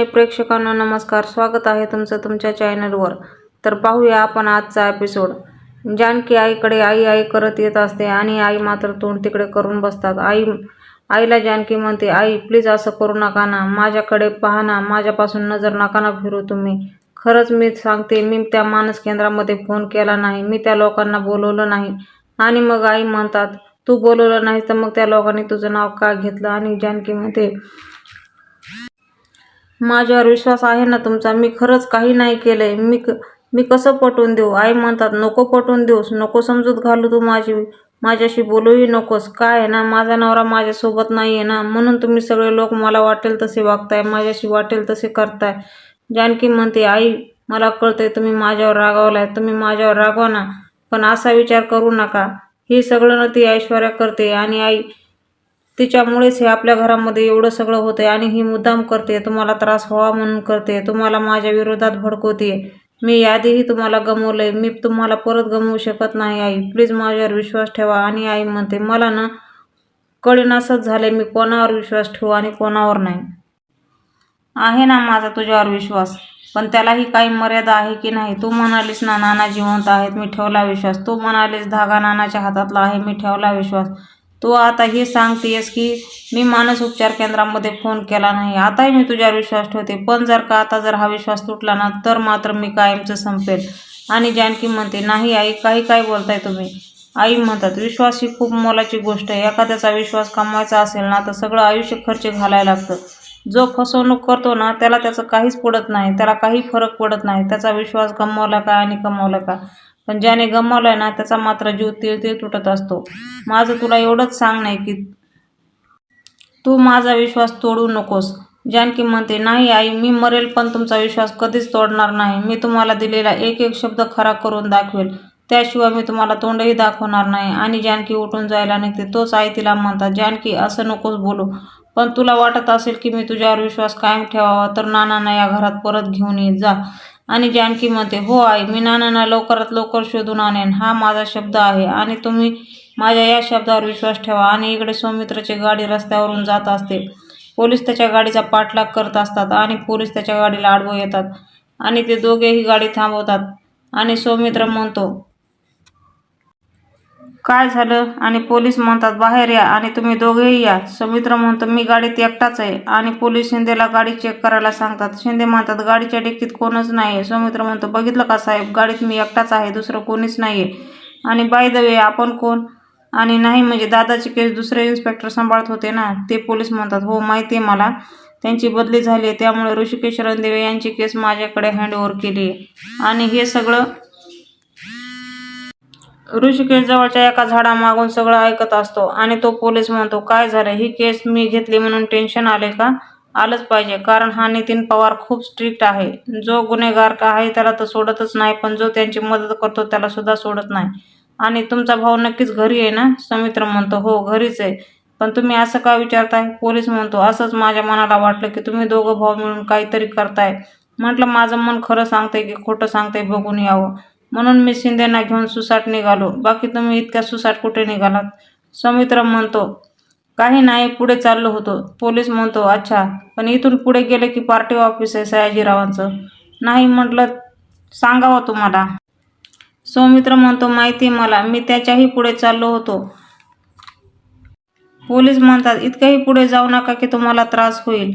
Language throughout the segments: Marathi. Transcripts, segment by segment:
आणि नमस्कार. स्वागत आहे तुमचं तुमच्या चॅनलवर. तर पाहूया आपण आजचा एपिसोड जानकी आईकडे आई आई करत येत असते आणि आई मात्र तोंड तिकडे करून बसतात. आई आईला जानकी म्हणते आई प्लीज असं करू नका ना. माझ्याकडे पहा ना. माझ्यापासून नजर नका ना फिरू तुम्ही. खरंच मी सांगते मी त्या मानस केंद्रामध्ये फोन केला नाही. मी त्या लोकांना बोलवलं नाही. आणि मग आई म्हणतात तू बोलवलं नाही तर मग त्या लोकांनी तुझं नाव का घेतलं? आणि जानकी म्हणते माझ्यावर विश्वास आहे ना तुमचा? मी खरंच काही नाही केलंय. मी क- मी कसं पटवून देऊ? आई म्हणतात नको पटवून देऊस नको समजूत घालू तू माझी. माझ्याशी बोलूही नकोस. काय आहे ना? माझा नवरा माझ्यासोबत नाही आहे ना? म्हणून तुम्ही सगळे लोक मला वाटेल तसे वागताय माझ्याशी वाटेल तसे करताय. जानकी म्हणते आई मला कळतंय तुम्ही माझ्यावर रागावलाय. तुम्ही माझ्यावर रागवा ना. पण असा विचार करू नका. हे सगळं ना ती ऐश्वर्या करते. आणि आई तिच्यामुळेच हे आपल्या घरामध्ये एवढं सगळं होतंय आणि ही मुद्दाम करते तुम्हाला त्रास व्हावा म्हणून करते तुम्हाला माझ्या विरोधात भडकवते मी याआधीही तुम्हाला गमवलंय मी तुम्हाला परत गमवू शकत नाही आई. प्लीज माझ्यावर विश्वास ठेवा आणि आई म्हणते मला ना कळेनासच झाले मी कोणावर विश्वास ठेवू आणि कोणावर नाही. आहे ना माझा तुझ्यावर विश्वास पण त्यालाही काही मर्यादा आहे की नाही? तू म्हणालीस ना नाना जिवंत आहेत मी ठेवला विश्वास. तू म्हणालीस धागा नानाच्या हातातला आहे मी ठेवला विश्वास. तू आता हे सांगतेस की मी मानस उपचार केंद्रामध्ये फोन केला नाही. आताही मी तुझ्यावर विश्वास ठेवते. पण जर का आता जर हा विश्वास तुटला ना तर मात्र मी कायमचं संपेल. आणि जानकी म्हणते नाही आई काही काय बोलताय तुम्ही? आई म्हणतात विश्वास ही खूप मोलाची गोष्ट आहे. एखाद्याचा विश्वास कमवायचा असेल ना तर सगळं आयुष्य खर्च घालायला लागतं. जो फसवणूक करतो ना त्याला त्याचं काहीच पडत नाही. त्याला काही फरक पडत नाही. त्याचा विश्वास गमावला का आणि कमावला का पण ज्याने गमावलाय ना त्याचा मात्र जीव तिळ तुटत असतो. माझं तुला एवढंच सांग नाही की तू माझा विश्वास तोडू नकोस. जानकी म्हणते नाही आई मी मरेल पण तुमचा विश्वास कधीच तोडणार नाही. मी तुम्हाला दिलेला एक एक शब्द खरा करून दाखवेल. त्याशिवाय मी तुम्हाला तोंडही दाखवणार नाही. आणि जानकी उठून जायला निघते. तोच आई तिला म्हणतात जानकी असं नकोस बोलू. पण तुला वाटत असेल की मी तुझ्यावर विश्वास कायम ठेवावा तर नानांना या घरात परत घेऊन ये. जा. आणि जानकी म्हणते हो आई मी नानांना लवकरात लवकर शोधून आणेन. हा माझा शब्द आहे आणि तुम्ही माझ्या या शब्दावर विश्वास ठेवा आणि इकडे सौमित्राची गाडी रस्त्यावरून जात असते. पोलीस त्याच्या गाडीचा पाठलाग करत असतात आणि पोलीस त्याच्या गाडीला आडवं येतात आणि ते दोघेही गाडी थांबवतात. आणि सौमित्र म्हणतो काय झालं? आणि पोलीस म्हणतात बाहेर या आणि तुम्ही दोघेही या. समित्र म्हणतो मी गाडीत एकटाच आहे. आणि पोलीस शिंदेला गाडी चेक करायला सांगतात. शिंदे म्हणतात गाडीच्या डिक्कीत कोणच नाही आहे सौमित्र म्हणतो बघितलं का साहेब गाडीत मी एकटाच आहे दुसरं कोणीच नाही आहे आणि बाय द वे आपण कोण? आणि नाही म्हणजे दादाची केस दुसरे इन्स्पेक्टर सांभाळत होते ना. ते पोलीस म्हणतात हो माहिती आहे मला. त्यांची बदली झाली आहे त्यामुळे ऋषिकेश रणदेवे यांची केस माझ्याकडे हँडओव्हर केली आहे. आणि हे सगळं ऋषिकेश जवळच्या एका झाडामागून सगळं ऐकत असतो आणि तो पोलीस म्हणतो काय झालं? ही केस मी घेतली म्हणून टेन्शन आले का? आलंच पाहिजे कारण हा नितीन पवार खूप स्ट्रिक्ट आहे. जो गुन्हेगार का आहे त्याला तर सोडतच नाही पण जो त्यांची मदत करतो त्याला सुद्धा सोडत नाही. आणि तुमचा भाऊ नक्कीच घरी आहे ना? समित्र म्हणतो हो घरीच आहे. पण तुम्ही असं का विचारताय? पोलीस म्हणतो असंच माझ्या मनाला वाटलं की तुम्ही दोघं भाऊ मिळून काहीतरी करताय. म्हटलं माझं मन खरं सांगतंय की खोटं सांगतंय बघून यावं. म्हणून मी शिंदेना घेऊन सुसाट निघालो. बाकी तुम्ही इतक्या सुसाट कुठे निघालात? सौमित्र म्हणतो काही नाही पुढे चाललो होतो. पोलीस म्हणतो अच्छा पण इथून पुढे गेले की पार्टी ऑफिस आहे सयाजीरावांचं. नाही म्हटलं सांगावं तुम्हाला. सौमित्र म्हणतो माहिती आहे मला मी त्याच्याही पुढे चाललो होतो. पोलीस म्हणतात इतकंही पुढे जाऊ नका की तुम्हाला त्रास होईल.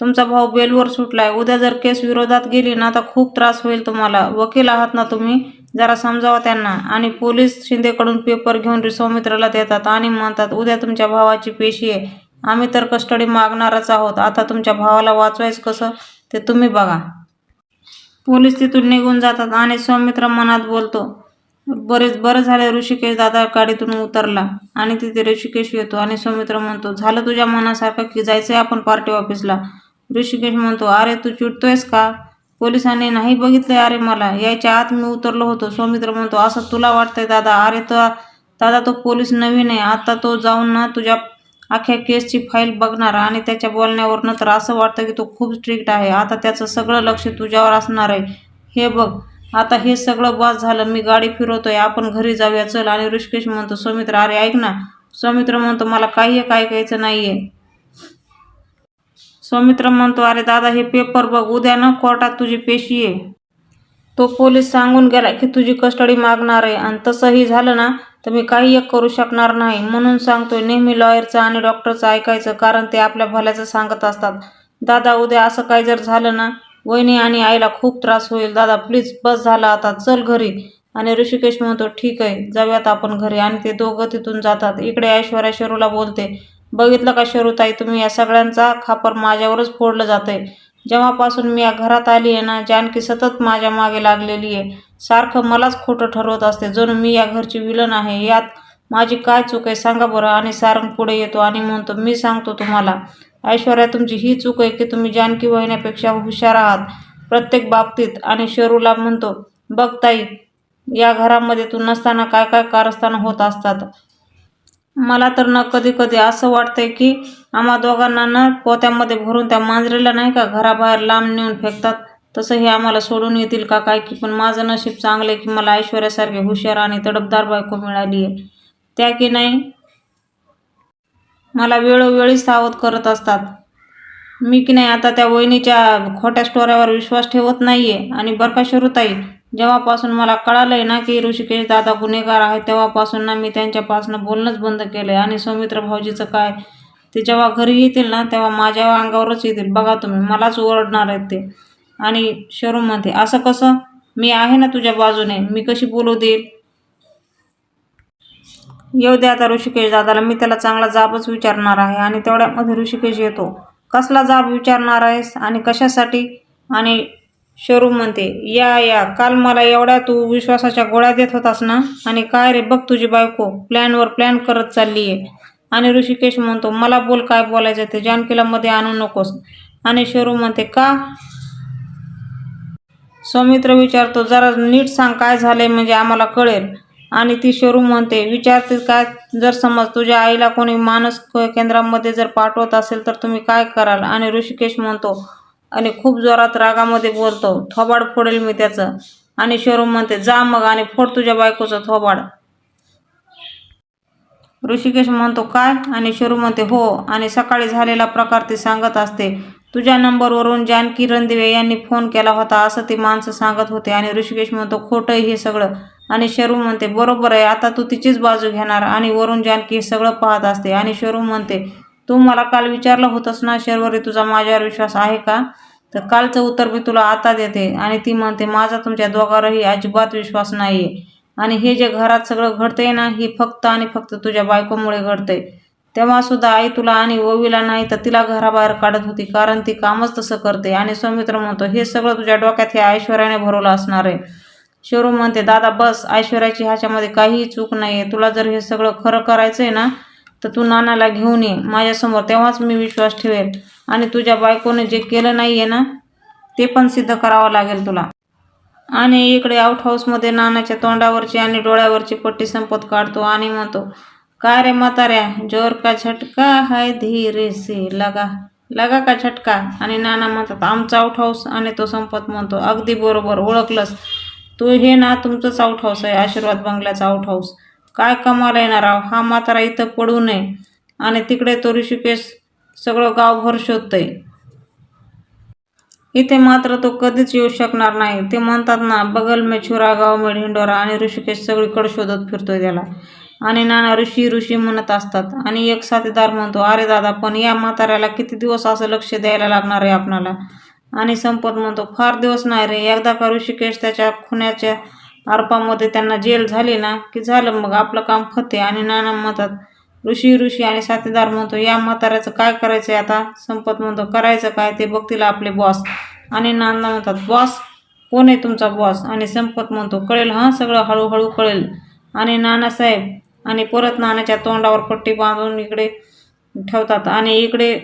तुमचा भाऊ बेलवर सुटलाय. उद्या जर केस विरोधात गेली ना तर खूप त्रास होईल तुम्हाला. वकील आहात ना तुम्ही? जरा समजावा त्यांना. आणि पोलीस शिंदेकडून पेपर घेऊन सौमित्राला देतात आणि म्हणतात उद्या तुमच्या भावाची पेशी आहे. आम्ही तर कस्टडी मागणारच आहोत. आता तुमच्या भावाला वाचवायचं कसं? ते तुम्ही बघा. पोलीस तिथून निघून जातात आणि सौमित्र मनात बोलतो बरेच बरं झाले ऋषिकेश दादा गाडीतून उतरला. आणि तिथे ऋषिकेश येतो आणि सौमित्र म्हणतो झालं तुझ्या मनासारखं की जायचं आहे आपण पार्टी ऑफिसला. ऋषिकेश म्हणतो अरे तू चिडतोयस का? पोलिसांनी नाही बघितले? अरे मला. यायच्या आत मी उतरलो होतो. सौमित्र म्हणतो असं तुला वाटतंय दादा? अरे तो दादा तो पोलीस नवीन आहे. आता तो जाऊन ना तुझ्या अख्ख्या केसची फाईल बघणार आणि त्याच्या बोलण्यावरनं तर असं वाटतं की तो खूप स्ट्रिक्ट आहे. आता त्याचं सगळं लक्ष तुझ्यावर असणार आहे. हे बघ. आता हे सगळं बस झालं. मी गाडी फिरवतोय. आपण घरी जाऊया. चल. आणि ऋषिकेश म्हणतो सौमित्र अरे ऐक ना. सौमित्र म्हणतो मला काही एक ऐकायचं नाही आहे सौमित्र म्हणतो अरे दादा हे पेपर बघ उद्या ना कोर्टात तुझी पेशी आहे. तो पोलीस सांगून गेला की तुझी कस्टडी मागणार आहे आणि तसंही झालं ना तर मी काही एक करू शकणार नाही. म्हणून सांगतोय नेहमी लॉयरचं आणि डॉक्टरचं ऐकायचं कारण ते आपल्या भल्याचं सांगत असतात. दादा उद्या असं काही जर झालं ना वहिनी आणि आईला खूप त्रास होईल. दादा प्लीज बस झाला आता चल घरी. आणि ऋषिकेश म्हणतो ठीक आहे जाऊयात आपण घरी. आणि ते दोघं तिथून जातात. इकडे ऐश्वर्या शरूला बोलते बघितलं का शरूताई तुम्ही या सगळ्यांचा खापर माझ्यावरच फोडलं जातं आहे जेव्हापासून मी या घरात आली आहे ना जानकी सतत माझ्या मागे लागलेली आहे. सारखं मलाच खोटं ठरवत असते जणू मी या घरची विलन आहे यात माझी काय चूक आहे सांगा बरं. आणि सारंग पुढे येतो आणि म्हणतो मी सांगतो तुम्हाला ऐश्वर्या तुमची ही चूक आहे की तुम्ही जानकी वहिन्यापेक्षा हुशार आहात प्रत्येक बाबतीत. आणि शरूला म्हणतो बघ ताई या घरामध्ये तू नसताना काय काय कारस्थानं होत असतात? मला तर ना कधी कधी असं वाटतंय की आम्हा दोघांना ना पोत्यामध्ये भरून त्या मांजरीला नाही का घराबाहेर लांब नेऊन फेकतात? तसं हे आम्हाला सोडून येतील का काय की? पण माझं नशीब चांगलं आहे की मला ऐश्वर्यासारखे हुशार आणि तडपदार बायको मिळाली आहे त्या की नाही? मला वेळोवेळी सावध करत असतात. मी की नाही आता त्या वहिनीच्या खोट्या स्टोऱ्यावर विश्वास ठेवत नाही आहे आणि बरं का शरूताई जेव्हापासून मला कळालं आहे ना की ऋषिकेश दादा गुन्हेगार आहे तेव्हापासून ना मी त्यांच्यापासून बोलणंच बंद केलं आहे आणि सौमित्र भाऊजीचं काय? ते जेव्हा घरी येतील ना तेव्हा माझ्या अंगावरच येतील. बघा तुम्ही मलाच ओरडणार आहेत ते. आणि शोरूम म्हणते असं कसं? मी आहे ना तुझ्या बाजूने. मी कशी बोलू देईल? येऊ दे आता ऋषिकेश दादाला. मी त्याला चांगला जाबच विचारणार आहे. आणि तेवढ्यामध्ये ऋषिकेश येतो. कसला जाब विचारणार आहेस? आणि कशासाठी? आणि शोरूम म्हणते या या काल मला एवढ्या तू विश्वासाच्या गोळ्या देत होतास ना? आणि काय रे बघ तुझी बायको प्लॅनवर प्लॅन करत चालली आहे आणि ऋषिकेश म्हणतो मला बोल काय बोलायचं ते जानकीला मध्ये आणू नकोस. आणि शोरूम म्हणते का? सौमित्र विचारतो जरा नीट सांग काय झालंय म्हणजे आम्हाला कळेल. आणि ती शोरूम म्हणते विचारते काय? जर समज तुझ्या आईला कोणी मानस केंद्रामध्ये जर पाठवत असेल तर तुम्ही काय कराल? आणि ऋषिकेश म्हणतो आणि खूप जोरात रागामध्ये बोलतो थोबाड फोडेल मी त्याचं. आणि शोरूम म्हणते जा मग आणि फोड तुझ्या बायकोचं थोबाड. ऋषिकेश म्हणतो काय? आणि शरू म्हणते हो. आणि सकाळी झालेला प्रकार ती सांगत असते तुझ्या नंबरवरून जानकी रणदिवे यांनी फोन केला होता असं ती माणसं सांगत होते. आणि ऋषिकेश म्हणतो खोटं हे सगळं. आणि शरू म्हणते बरोबर आहे आता तू तिचीच बाजू घेणार. आणि वरून जानकी हे सगळं पाहत असते. आणि शरू म्हणते तू मला काल विचारलं होतंस ना शर्वरी तुझा माझ्यावर विश्वास आहे का? तर कालचं उत्तर मी तुला आता देते. आणि ती म्हणते माझा तुमच्या दोघांवरही अजिबात विश्वास नाही आहे आणि हे जे घरात सगळं घडतंय ना हे फक्त आणि फक्त तुझ्या बायकोमुळे घडतंय. तेव्हा सुद्धा आई तुला आणि ओवीला नाही तर तिला घराबाहेर काढत होती कारण ती कामच तसं करते. आणि सौमित्र म्हणतो हे सगळं तुझ्या डोक्यात हे ऐश्वर्याने भरवलं असणार आहे. शोरूम म्हणते दादा बस ऐश्वर्याची ह्याच्यामध्ये काहीही चूक नाही आहे तुला जर हे सगळं खरं करायचं आहे ना तर तू नानाला घेऊन ये. माझ्यासमोर तेव्हाच मी विश्वास ठेवेल. आणि तुझ्या बायकोने जे केलं नाही आहे ना ते पण सिद्ध करावं लागेल तुला. आणि इकडे आउट हाऊसमध्ये नानाच्या तोंडावरची आणि डोळ्यावरची पट्टी संपत काढतो आणि म्हणतो का रे म्हाताऱ्या जोर का झटका? हाय धीरे से लगा. लगा का झटका? आणि नाना म्हणतात आमचा आउट हाऊस आणि तो संपत म्हणतो अगदी बरोबर ओळखलंस. तू हे ना तुमचंच आउट हाऊस आहे आशीर्वाद बंगल्याचा आउट हाऊस काय कमाला येणार आहो हा म्हातारा इथं पडू नये आणि तिकडे तो ऋषिकेश सगळं गावभर शोधतंय. इथे मात्र तो कधीच येऊ शकणार नाही. ते म्हणतात ना बगल में छुरा गाव में ढिंडोरा आणि ऋषिकेश सगळीकडे शोधत फिरतोय त्याला. आणि नाना ऋषी ऋषी म्हणत असतात. आणि एक साथीदार म्हणतो अरे दादा पण या म्हाताऱ्याला किती दिवस असं लक्ष द्यायला लागणार आहे आपणाला? आणि संपत म्हणतो फार दिवस नाही रे. एकदा का ऋषिकेश त्याच्या खुन्याच्या आरपामध्ये त्यांना जेल झाली ना की झालं मग आपलं काम फते आणि नाना म्हणतात ऋषी ऋषी आणि साथीदार म्हणतो या म्हाताऱ्याचं काय करायचं आहे आता? संपत म्हणतो करायचं काय? ते बघतील आपले बॉस आणि नाना म्हणतात बॉस कोण आहे तुमचा बॉस आणि संपत म्हणतो कळेल हां सगळं हळूहळू कळेल. आणि नानासाहेब आणि परत नानाच्या तोंडावर पट्टी बांधून इकडे ठेवतात. आणि इकडे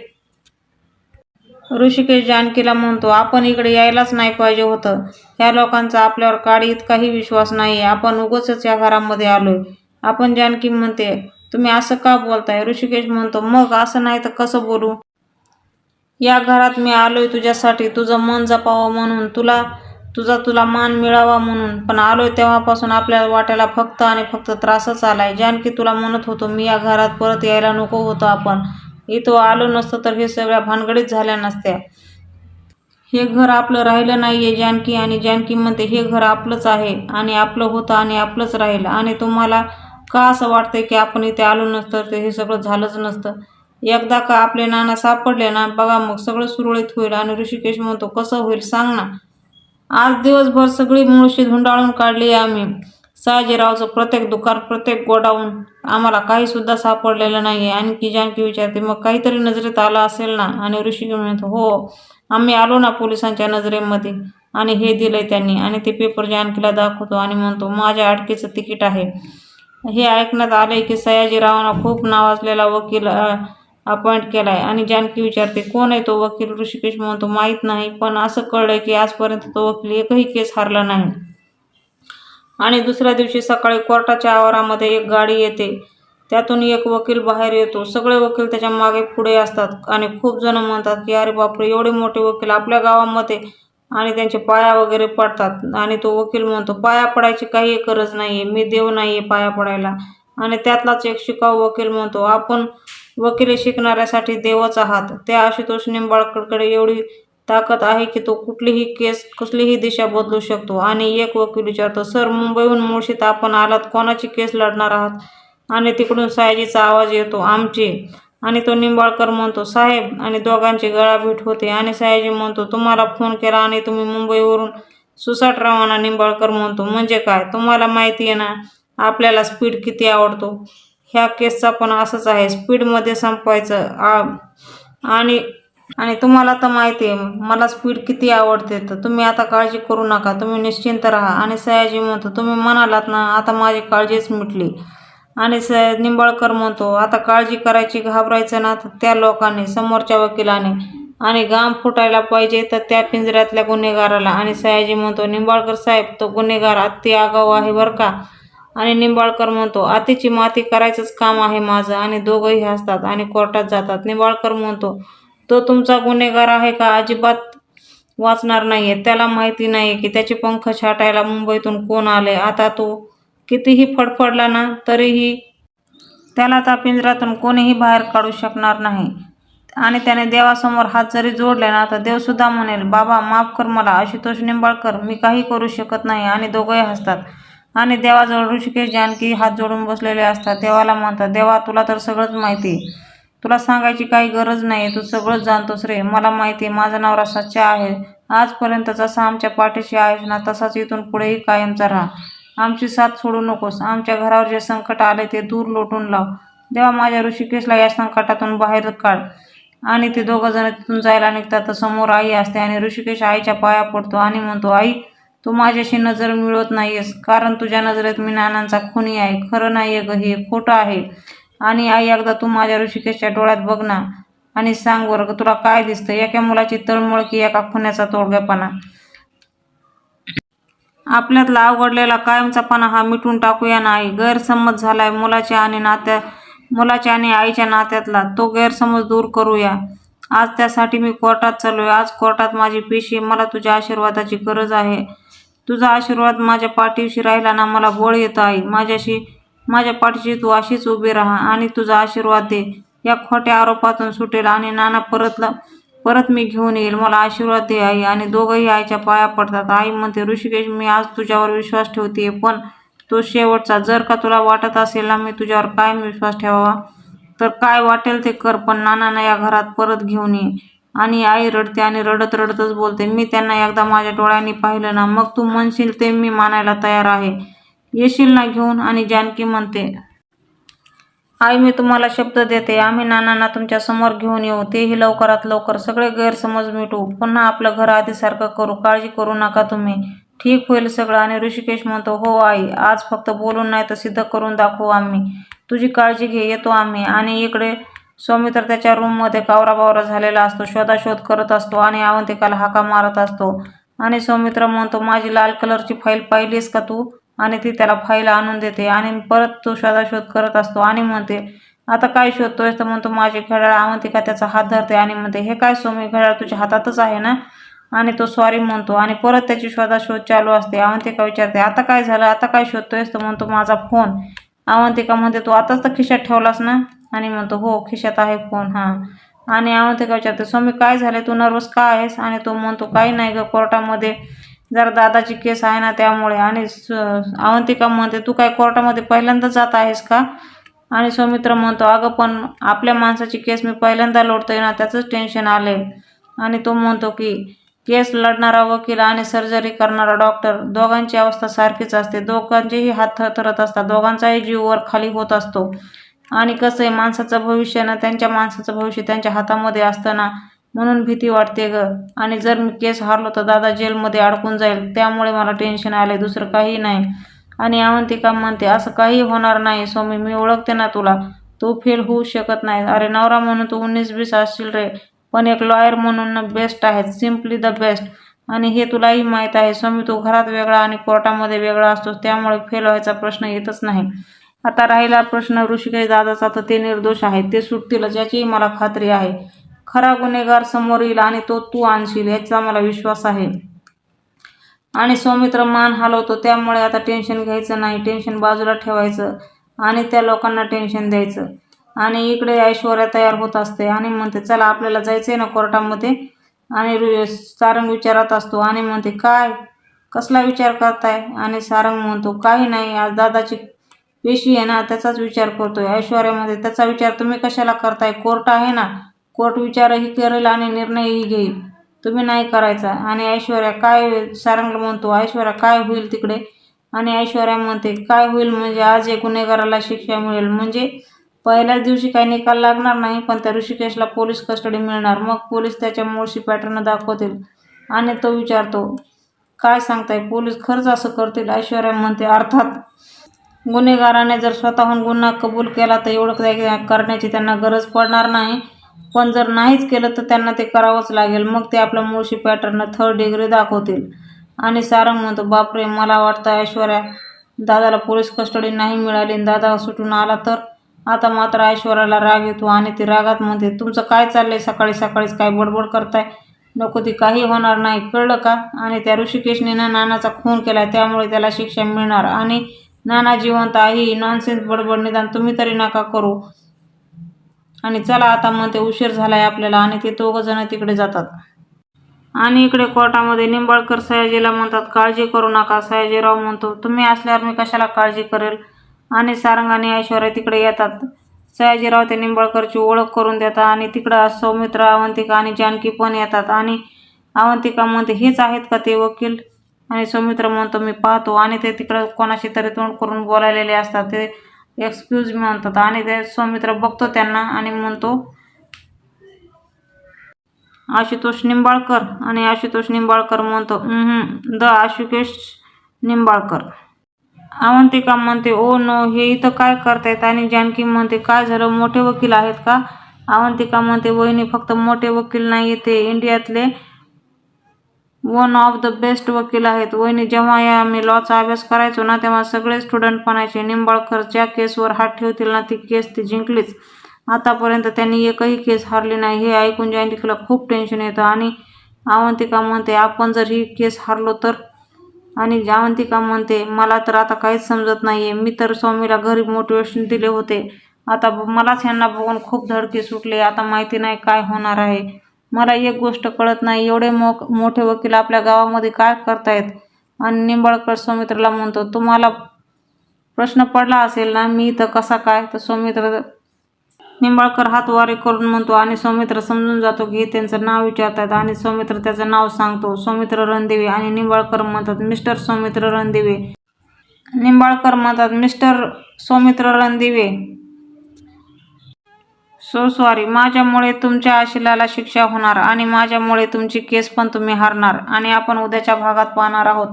ऋषिकेश जानकीला म्हणतो आपण इकडे यायलाच नाही पाहिजे होतं. ह्या लोकांचा आपल्यावर काळी इतकाही विश्वास नाही. आपण उगच या घरामध्ये आलोय. आपण जानकी म्हणते तुम्ही असं का बोलताय? ऋषिकेश म्हणतो मग असं नाही तर कसं बोलू? या घरात मी आलोय तुझ्यासाठी. तुझं मन जपावं म्हणून. तुला तुझा तुला मान मिळावा म्हणून. पण आलोय तेव्हापासून आपल्या वाट्याला फक्त आणि फक्त त्रासच आलाय. जानकी तुला म्हणत होतो मी या घरात परत यायला नको होतो आपण. इथं आलो नसतं तर हे सगळ्या भानगडीत झाल्या नसत्या. हे घर आपलं राहिलं नाही आहे जानकी आणि जानकी म्हणते हे घर आपलंच आहे. आणि आपलं होतं आणि आपलंच राहिलं. आणि तुम्हाला का असं वाटतंय की आपण इथे आलो नसतं तर हे सगळं झालंच नसतं? एकदा का आपले नाना सापडले ना बघा मग सगळं सुरळीत होईल आणि ऋषिकेश म्हणतो कसं होईल सांग ना. आज दिवसभर सगळी मुळशी धुंडाळून काढली आम्ही. सयाजीरावचं प्रत्येक दुकान प्रत्येक गोडाऊन आम्हाला काहीसुद्धा सापडलेलं नाही आहे आणखी जानकी विचारते मग काहीतरी नजरेत आलं असेल ना? आणि ऋषिकेश म्हणतो हो आम्ही आलो ना पोलिसांच्या नजरेमध्ये आणि हे दिलंय त्यांनी आणि ते पेपर जानकीला दाखवतो आणि म्हणतो माझ्या अटकेचं तिकीट आहे. हे ऐकण्यात आलंय की सयाजीरावांना खूप नावाजलेला वकील अपॉइंट केलाय. आणि जानकी विचारते कोण आहे तो वकील? ऋषिकेश म्हणतो माहीत नाही पण असं कळलंय की आजपर्यंत तो वकील एकही केस हारला नाही. आणि दुसऱ्या दिवशी सकाळी कोर्टाच्या आवारामध्ये एक गाडी येते. त्यातून एक वकील बाहेर येतो. सगळे वकील त्याच्यामागे पुढे असतात आणि खूप जण म्हणतात की अरे बापरे एवढे मोठे वकील आपल्या गावामध्ये. आणि त्यांचे पाया वगैरे पडतात. आणि तो वकील म्हणतो पाया पडायची काही गरज नाही आहे मी देव नाही आहे पाया पडायला. आणि त्यातलाच एक शिकाऊ वकील म्हणतो आपण वकिली शिकणाऱ्यासाठी देवच आहात. त्या आशुतोष निंबाळकडकडे एवढी ताकद आहे की तो कुठलीही केस कसलीही दिशा बदलू शकतो. आणि एक वकील विचारतो सर मुंबईहून मुळशीत आपण आलात कोणाची केस लढणार आहात? आणि तिकडून सयाजीचा आवाज येतो आमची. आणि तो निंबाळकर म्हणतो साहेब आणि दोघांची गळाभेट होते. आणि सयाजी म्हणतो तुम्हाला फोन केला आणि तुम्ही मुंबईवरून सुसाट रवाना निंबाळकर म्हणतो म्हणजे काय? तुम्हाला माहिती आहे ना आपल्याला स्पीड किती आवडतो? ह्या केसचा पण असंच आहे स्पीडमध्ये संपवायचं आ- आणि आणि तुम्हाला तर माहिती आहे मला स्पीड किती आवडते तर तुम्ही आता काळजी करू नका तुम्ही निश्चिंत राहा. आणि सयाजी म्हणतो तुम्ही म्हणालात ना आता माझी काळजीच मिटली. आणि स निंबाळकर म्हणतो आता काळजी करायची घाबरायचं ना तर त्या लोकांनी समोरच्या वकिलाने. आणि घाम फुटायला पाहिजे तर त्या पिंजऱ्यातल्या गुन्हेगाराला. आणि सयाजी म्हणतो निंबाळकर साहेब तो गुन्हेगार अति आगाऊ आहे बरं का? आणि निंबाळकर म्हणतो आतीची माती करायचंच काम आहे माझं. आणि दोघंही हसतात आणि कोर्टात जातात. निंबाळकर म्हणतो तो तुमचा गुन्हेगार आहे का? अजिबात वाचणार नाहीये. त्याला माहिती नाही की त्याचे पंख छाटायला मुंबईतून कोण आले? आता तो कितीही फडफडला ना तरीही त्याला त्या पिंजऱ्यातून कोणीही बाहेर काढू शकणार नाही. आणि त्याने देवासमोर हात जरी जोडले ना तर देवसुद्धा म्हणेल बाबा माफ कर मला. आशुतोष निंबाळकर मी काही करू शकत नाही. आणि दोघंही हसतात. आणि देवाजवळ ऋषिकेश जानकी हात जोडून बसलेले असतात. देवाला म्हणतात देवा तुला तर सगळंच माहिती आहे. तुला सांगायची काही गरज नाही तू सगळंच जाणतोस रे. मला माहिती आहे माझा नवरा सच्चा आहे. आजपर्यंत जसा आमच्या पाठीशी आहेस ना तसाच इथून पुढेही कायमचा राहा. आमची साथ सोडू नकोस. आमच्या घरावर जे संकट आले ते दूर लोटून लाव. देवा माझ्या ऋषिकेशला या संकटातून बाहेर काढ. आणि ते दोघं जण तिथून जायला निघतात. तर समोर आई असते आणि ऋषिकेश आईच्या पाया पडतो आणि म्हणतो आई तू माझ्याशी नजर मिळवत नाहीयेस. कारण तुझ्या नजरेत मी नानांचा खुनी आहे. खरं नाही ग हे खोटं आहे. आणि आई एकदा तू माझ्या ऋषिकेशच्या डोळ्यात बघ ना आणि सांग बरं तुला काय दिसतं एका मुलाची तळमळ की एका खुन्याचा तोडगेपणा आपल्यातला अवघडलेला कायमचापणा हा मिटून टाकूया ना आई. गैरसमज झालाय मुलाच्या आणि नात्या मुलाच्या आणि आईच्या नात्यातला. तो गैरसमज दूर करूया. आज त्यासाठी मी कोर्टात चाललोय. आज कोर्टात माझी पेशी मला तुझ्या आशीर्वादाची गरज आहे. तुझा आशीर्वाद माझ्या पाठीशी राहिला ना मला बळ येतं आई. माझ्याशी माझ्या पाठीशी तू अशीच उभी राहा आणि तुझा आशीर्वाद दे. या खोट्या आरोपातून सुटेल आणि नाना परतला परत मी घेऊन येईल. मला आशीर्वाद दे आई. आणि दोघंही आईच्या पाया पडतात. आई म्हणते ऋषिकेश मी आज तुझ्यावर विश्वास ठेवते पण तो शेवटचा. जर का तुला वाटत असेल ना मी तुझ्यावर कायम विश्वास ठेवावा. तर काय वाटेल ते कर पण नानांना या घरात परत घेऊन ये. आणि आई रडते आणि रडत रडतच बोलते मी त्यांना एकदा माझ्या डोळ्यांनी पाहिलं ना मग तू म्हणशील ते मी मानायला तयार आहे. येशील ना घेऊन आणि जानकी म्हणते आई मी तुम्हाला शब्द देते. आम्ही नानांना तुमच्यासमोर घेऊन येऊ. तेही लवकरात लवकर सगळे गैरसमज मिटू. पुन्हा आपलं घर आधीसारखं करू. काळजी करू नका तुम्ही. ठीक होईल सगळं. आणि ऋषिकेश म्हणतो हो आई आज फक्त बोलून नाही तर सिद्ध करून दाखवू आम्ही. तुझी काळजी घे येतो आम्ही. आणि इकडे सौमित्र त्याच्या रूममध्ये कावराबावरा झालेला असतो. शोधाशोध करत असतो आणि अवंतिकाला हाका मारत असतो. आणि सौमित्र म्हणतो माझी लाल कलरची फाईल पाहिलीस का तू? आणि ती त्याला फाईल आणून देते आणि परत तो शोधाशोध करत असतो आणि म्हणते आता काय शोधतोय तर म्हणतो माझे घड्याळ अवंतिका त्याचा हात धरते आणि म्हणते हे काय सोमी घड्याळ तुझ्या हातातच आहे ना? आणि तो सॉरी म्हणतो आणि परत त्याची शोधाशोध चालू असते. अवंतिका विचारते आता काय झालं? आता काय शोधतोयस? तर म्हणतो माझा फोन. अवंतिका म्हणते तू आताच तर खिशात ठेवलास ना? आणि म्हणतो हो खिशात आहे फोन हां. आणि अवंतिका विचारते स्वामी काय झाले तू नर्वस का आहेस? आणि तो म्हणतो काही नाही ग कोर्टामध्ये जरा दादाची केस आहे ना त्यामुळे आणि स अवंतिका म्हणते तू काय कोर्टामध्ये पहिल्यांदा जात आहेस का? आणि सौमित्र म्हणतो अगं पण आपल्या माणसाची केस मी पहिल्यांदा लढतोय ना त्याचंच टेन्शन आले आणि तो म्हणतो की केस लढणारा वकील आणि सर्जरी करणारा डॉक्टर दोघांची अवस्था सारखीच असते. दोघांचेही हात थरथरत असतात. दोघांचाही जीव वर खाली होत असतो. आणि कसं आहे माणसाचं भविष्य ना त्यांच्या माणसाचं भविष्य त्यांच्या हातामध्ये असतं ना म्हणून भीती वाटते ग. आणि जर मी केस हारलो तर दादा जेलमध्ये अडकून जाईल. त्यामुळे मला टेन्शन आले दुसरं काही नाही. आणि अवंतिका म्हणते असं काही होणार नाही स्वामी मी ओळखते ना तुला. तू फेल होऊ शकत नाही अरे नवरा म्हणून तू उन्नीस बीस असशील रे. पण एक लॉयर म्हणून बेस्ट आहे सिम्पली द बेस्ट. आणि हे तुलाही माहीत आहे स्वामी तू घरात वेगळा आणि कोर्टामध्ये वेगळा असतोस. त्यामुळे फेल व्हायचा प्रश्न येतच नाही. आता राहिला प्रश्न ऋषिकेश दादाचा तर ते निर्दोष आहे ते सुटतीलच याचीही मला खात्री आहे. खरा गुन्हेगार समोर येईल आणि तो तू आणशील याचा मला विश्वास आहे. आणि सौमित्र मान हलवतो त्यामुळे आता टेन्शन घ्यायचं नाही. टेन्शन बाजूला ठेवायचं आणि त्या लोकांना टेन्शन द्यायचं. आणि इकडे ऐश्वर्या तयार होत असते आणि म्हणते चला आपल्याला जायचं आहे ना कोर्टामध्ये? आणि सारंग विचारत असतो आणि म्हणते काय? कसला विचार करताय? आणि सारंग म्हणतो काही नाही आज दादाची पेशी आहे ना त्याचाच विचार करतोय. ऐश्वर्यामध्ये त्याचा विचार तुम्ही कशाला करताय? कोर्ट आहे ना कोर्ट विचारही करेल आणि निर्णयही घेईल. तुम्ही नाही करायचा. आणि ऐश्वर्या काय सारंग म्हणतो ऐश्वर्या काय होईल तिकडे? आणि ऐश्वर्या म्हणते काय होईल म्हणजे आज एक गुन्हेगाराला शिक्षा मिळेल. म्हणजे पहिल्याच दिवशी काही निकाल लागणार नाही पण त्या ऋषिकेशला पोलीस कस्टडी मिळणार. मग पोलीस त्याच्या मुळशी पॅटर्न दाखवतील. आणि तो विचारतो काय सांगताय? पोलीस खरंच असं करतील? ऐश्वर्या म्हणते अर्थात गुन्हेगाराने जर स्वतःहून गुन्हा कबूल केला तर एवढं काही करण्याची त्यांना गरज पडणार नाही. पण जर नाहीच केलं तर त्यांना ते करावंच लागेल. मग ते आपल्या मुळशी पॅटर्न थर्ड डिग्री दाखवतील. आणि सारंग म्हणतो बापरे मला वाटतं ऐश्वर्या दादाला पोलीस कस्टडी नाही मिळाली दादा सुटून आला तर? आता मात्र ऐश्वर्याला राग येतो आणि ती रागात म्हणते तुमचं काय चाललंय? सकाळी सकाळीच काय बडबड करताय? नको ती काही होणार नाही. कळलं का? आणि त्या ऋषिकेशनेनं नानाचा खून केला त्यामुळे त्याला शिक्षा मिळणार. आणि नाना जिवंत आहे नॉनसेन्स बडबड निदान तुम्ही तरी नका करू. आणि चला आता म्हणते उशीर झालाय आपल्याला आणि ते दोघंजण तिकडे जातात. आणि इकडे कोर्टामध्ये निंबाळकर सयाजीला म्हणतात काळजी करू नका सयाजीराव म्हणतो तुम्ही असल्यावर मी कशाला काळजी करेल? आणि सारंग आणि ऐश्वर्या तिकडे येतात. सयाजीराव ते निंबाळकरची ओळख करून देतात आणि तिकडं सौमित्र अवंतिका आणि जानकी पण येतात. आणि अवंतिका म्हणते हेच आहेत का ते वकील? आणि सौमित्र म्हणतो मी पाहतो. आणि ते तिकडं कोणाशी तरी तोंड करून बोलायलेले असतात. ते एक्सक्यूज म्हणतात. आणि ते सौमित्र बघतो त्यांना आणि म्हणतो आशुतोष निंबाळकर. आणि आशुतोष निंबाळकर म्हणतो द आशुकेश निंबाळकर. अवंतिका म्हणते ओ नो हे इथं काय करतायत? आणि जानकी म्हणते काय झालं? मोठे वकील आहेत का? अवंतिका म्हणते वहिनी फक्त मोठे वकील नाही ते. इंडियातले वन ऑफ द बेस्ट वकील आहेत. वहिनी जेव्हा या आम्ही लॉचा अभ्यास करायचो ना तेव्हा सगळे स्टुडंट म्हणायचे निंबाळकर ज्या केसवर हात ठेवतील ना ती केस ती जिंकलीच. आतापर्यंत त्यांनी एकही केस हारली नाही. हे ऐकून जयंतीला खूप टेन्शन येतं. आणि अवंतिका म्हणते आपण जर ही केस हारलो तर? आणि अवंतिका म्हणते मला तर आता काहीच समजत नाही आहे मी तर स्वामीला घरी मोटिवेशन दिले होते. आता मलाच ह्यांना बघून खूप धडके सुटले. आता माहिती नाही काय होणार आहे. मला एक गोष्ट कळत नाही. एवढे मो मोठे वकील आपल्या गावामध्ये काय करतायत? आणि निंबाळकर सौमित्रला म्हणतो तुम्हाला प्रश्न पडला असेल ना मी तर कसा काय? तर सौमित्र निंबाळकर हात वारे करून म्हणतो आणि सौमित्र समजून जातो की त्यांचं नाव विचारतात आणि सौमित्र त्याचं नाव सांगतो. सौमित्र रणदिवे आणि निंबाळकर म्हणतात मिस्टर सौमित्र रणदिवे. निंबाळकर म्हणतात mister Soumitra Ranadive. So sorry माझ्यामुळे तुमच्या आशिलाला शिक्षा होणार आणि माझ्यामुळे तुमची केस पण तुम्ही हारणार आणि आपण उद्याच्या भागात पाहणार आहोत.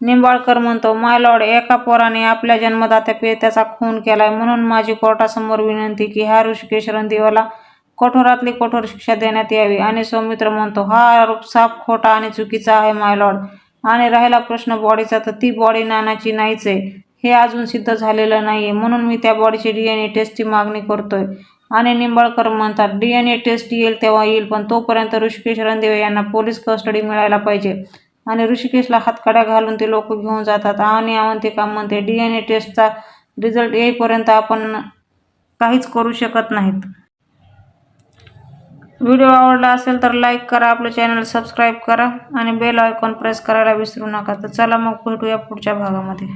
निंबाळकर म्हणतो माय लॉर्ड एका पोराने आपल्या जन्मदात्या पित्याचा खून केलाय म्हणून माझी कोर्टासमोर विनंती की ह्या ऋषिकेश रणदिवाला कठोरातली कठोर शिक्षा देण्यात यावी. आणि सौमित्र म्हणतो हा आरोप साफ खोटा आणि चुकीचा आहे माय लॉर्ड आणि राहिला प्रश्न बॉडीचा तर ती बॉडी नानाची नाहीच आहे. हे अजून सिद्ध झालेलं नाही आहे म्हणून मी त्या बॉडीची डीएनए टेस्टची मागणी करतोय. आणि निंबाळकर म्हणतात डी एन ए टेस्ट येईल तेव्हा येईल पण तोपर्यंत ऋषिकेश रणदिवे यांना पोलीस कस्टडी मिळायला पाहिजे. आणि ऋषिकेशला हातकड्या घालून ते लोक घेऊन जातात. आणि अवंतिका म्हणते डी एन ए टेस्टचा रिझल्ट येईपर्यंत आपण काहीच करू शकत नाहीत. व्हिडिओ आवडला असेल तर लाईक करा आपलं चॅनल सबस्क्राईब करा आणि बेल आयकॉन प्रेस करायला विसरू नका. तर चला मग भेटूया पुढच्या भागामध्ये.